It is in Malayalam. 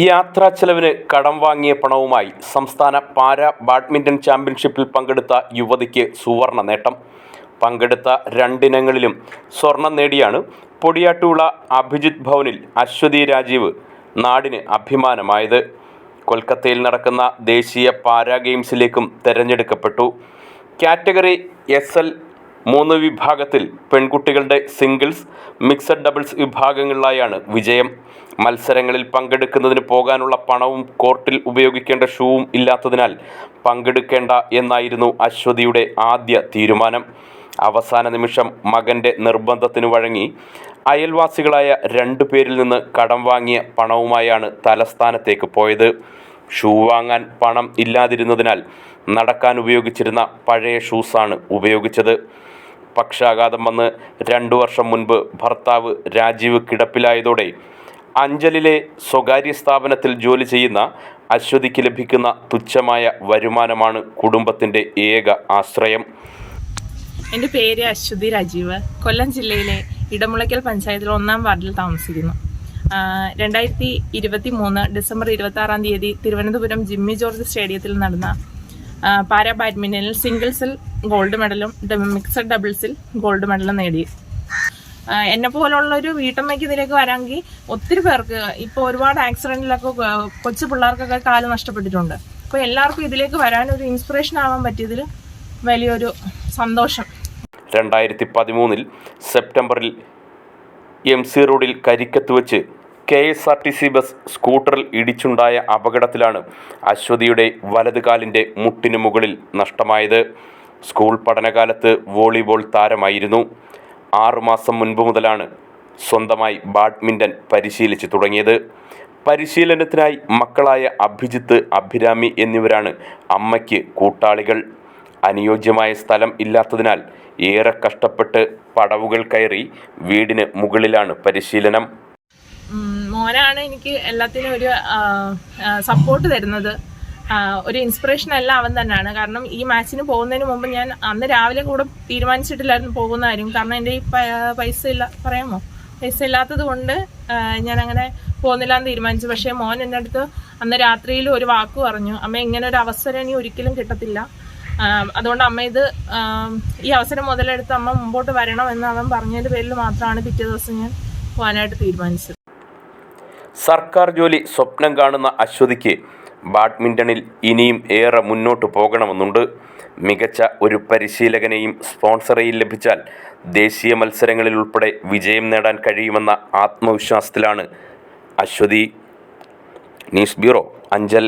യാത്രാ ചെലവിന് കടം വാങ്ങിയ പണവുമായി സംസ്ഥാന പാര ബാഡ്മിന്റൺ ചാമ്പ്യൻഷിപ്പിൽ പങ്കെടുത്ത യുവതിക്ക് സുവർണ നേട്ടം. പങ്കെടുത്ത രണ്ടിനങ്ങളിലും സ്വർണം നേടിയാണ് പൊടിയാട്ടുള്ള അഭിജിത് ഭവനിൽ അശ്വതി രാജീവ് നാടിന് അഭിമാനമായത്. കൊൽക്കത്തയിൽ നടക്കുന്ന ദേശീയ പാരാ ഗെയിംസിലേക്കും തെരഞ്ഞെടുക്കപ്പെട്ടു. കാറ്റഗറി എസ് എൽ മൂന്ന് വിഭാഗത്തിൽ പെൺകുട്ടികളുടെ സിംഗിൾസ് മിക്സഡ് ഡബിൾസ് വിഭാഗങ്ങളിലായാണ് വിജയം. മത്സരങ്ങളിൽ പങ്കെടുക്കുന്നതിന് പോകാനുള്ള പണവും കോർട്ടിൽ ഉപയോഗിക്കേണ്ട ഷൂവും ഇല്ലാത്തതിനാൽ പങ്കെടുക്കേണ്ട എന്നായിരുന്നു അശ്വതിയുടെ ആദ്യ തീരുമാനം. അവസാന നിമിഷം മകന്റെ നിർബന്ധത്തിന് വഴങ്ങി അയൽവാസികളായ രണ്ടു പേരിൽ നിന്ന് കടം വാങ്ങിയ പണവുമായാണ് തലസ്ഥാനത്തേക്ക് പോയത്. ഷൂ വാങ്ങാൻ പണം ഇല്ലാതിരുന്നതിനാൽ നടക്കാൻ ഉപയോഗിച്ചിരുന്ന പഴയ ഷൂസാണ് ഉപയോഗിച്ചത്. പക്ഷാഘാതം വന്ന് രണ്ടു വർഷം മുൻപ് ഭർത്താവ് രാജീവ് കിടപ്പിലായതോടെ അഞ്ചലിലെ സ്വകാര്യ സ്ഥാപനത്തിൽ ജോലി ചെയ്യുന്ന അശ്വതിക്ക് ലഭിക്കുന്ന തുച്ഛമായ വരുമാനമാണ് കുടുംബത്തിന്റെ ഏക ആശ്രയം. എന്റെ പേര് അശ്വതി രാജീവ്. കൊല്ലം ജില്ലയിലെ ഇടമുളയ്ക്കൽ പഞ്ചായത്തിൽ ഒന്നാം വാർഡിൽ താമസിക്കുന്നു. രണ്ടായിരത്തി ഇരുപത്തി മൂന്ന് ഡിസംബർ ഇരുപത്തി ആറാം തീയതി തിരുവനന്തപുരം ജിമ്മി ജോർജ് സ്റ്റേഡിയത്തിൽ നടന്ന പാരാ ബാഡ്മിന്റണിൽ സിംഗിൾസിൽ ഗോൾഡ് മെഡലും മിക്സഡ് ഡബിൾസിൽ ഗോൾഡ് മെഡലും നേടി. എന്നെ പോലുള്ളൊരു വീട്ടമ്മയ്ക്ക് ഇതിലേക്ക് വരാമെങ്കിൽ ഒത്തിരി പേർക്ക് ഇപ്പോൾ ഒരുപാട് ആക്സിഡന്റിലൊക്കെ കൊച്ചു പിള്ളേർക്കൊക്കെ കാൽ നഷ്ടപ്പെട്ടിട്ടുണ്ട്. അപ്പോൾ എല്ലാവർക്കും ഇതിലേക്ക് വരാൻ ഒരു ഇൻസ്പിറേഷൻ ആവാൻ പറ്റിയതിൽ വലിയൊരു സന്തോഷം. രണ്ടായിരത്തി പതിമൂന്നിൽ സെപ്റ്റംബറിൽ എം സി റോഡിൽ കരിക്കത്ത് വെച്ച് K S R T C bus സ്കൂട്ടറിൽ ഇടിച്ചുണ്ടായ അപകടത്തിലാണ് അശ്വതിയുടെ വലത് കാലിന്റെ മുട്ടിന് മുകളിൽ നഷ്ടമായത്. സ്കൂൾ പഠനകാലത്ത് വോളിബോൾ താരമായിരുന്നു. ആറുമാസം മുൻപ് മുതലാണ് സ്വന്തമായി ബാഡ്മിന്റൺ പരിശീലിച്ച് തുടങ്ങിയത്. പരിശീലനത്തിനായി മക്കളായ അഭിജിത്ത് അഭിരാമി എന്നിവരാണ് അമ്മയ്ക്ക് കൂട്ടാളികൾ. അനുയോജ്യമായ സ്ഥലം ഇല്ലാത്തതിനാൽ ഏറെ കഷ്ടപ്പെട്ട് പടവുകൾ കയറി വീടിന് മുകളിലാണ് പരിശീലനം. മോനാണ് എനിക്ക് എല്ലാത്തിനും ഒരു സപ്പോർട്ട് തരുന്നത്. ഒരു ഇൻസ്പിറേഷൻ അല്ല അവൻ തന്നെയാണ്. കാരണം ഈ മാച്ചിന് പോകുന്നതിന് മുമ്പ് ഞാൻ അന്ന് രാവിലെ കൂടെ തീരുമാനിച്ചിട്ടില്ലായിരുന്നു പോകുന്ന കാര്യം. കാരണം എന്റെ ഈ പൈസ ഇല്ല പറയാമോ? പൈസ ഇല്ലാത്തത് കൊണ്ട് ഞാൻ അങ്ങനെ പോകുന്നില്ല എന്ന് തീരുമാനിച്ചു. പക്ഷേ മോൻ എന്റെ അടുത്ത് അന്ന് രാത്രിയിൽ ഒരു വാക്ക് പറഞ്ഞു. അമ്മ ഇങ്ങനെ ഒരു അവസരം ഇനി ഒരിക്കലും കിട്ടത്തില്ല. അതുകൊണ്ട് അമ്മ ഇത് ഈ അവസരം മുതലെടുത്ത് അമ്മ മുമ്പോട്ട് വരണം എന്ന് അവൻ പറഞ്ഞതിന്റെ പേരിൽ മാത്രമാണ് പിറ്റേ ദിവസം ഞാൻ പോകാനായിട്ട് തീരുമാനിച്ചത്. സർക്കാർ ജോലി സ്വപ്നം കാണുന്ന അശ്വതിക്ക് ബാഡ്മിന്റണിൽ ഇനിയും ഏറെ മുന്നോട്ട് പോകണമെന്നുണ്ട്. മികച്ച ഒരു പരിശീലകനെയും സ്പോൺസറെയും ലഭിച്ചാൽ ദേശീയ മത്സരങ്ങളിൽ ഉൾപ്പെടെ വിജയം നേടാൻ കഴിയുമെന്ന ആത്മവിശ്വാസത്തിലാണ് അശ്വതി. News bureau Anchal.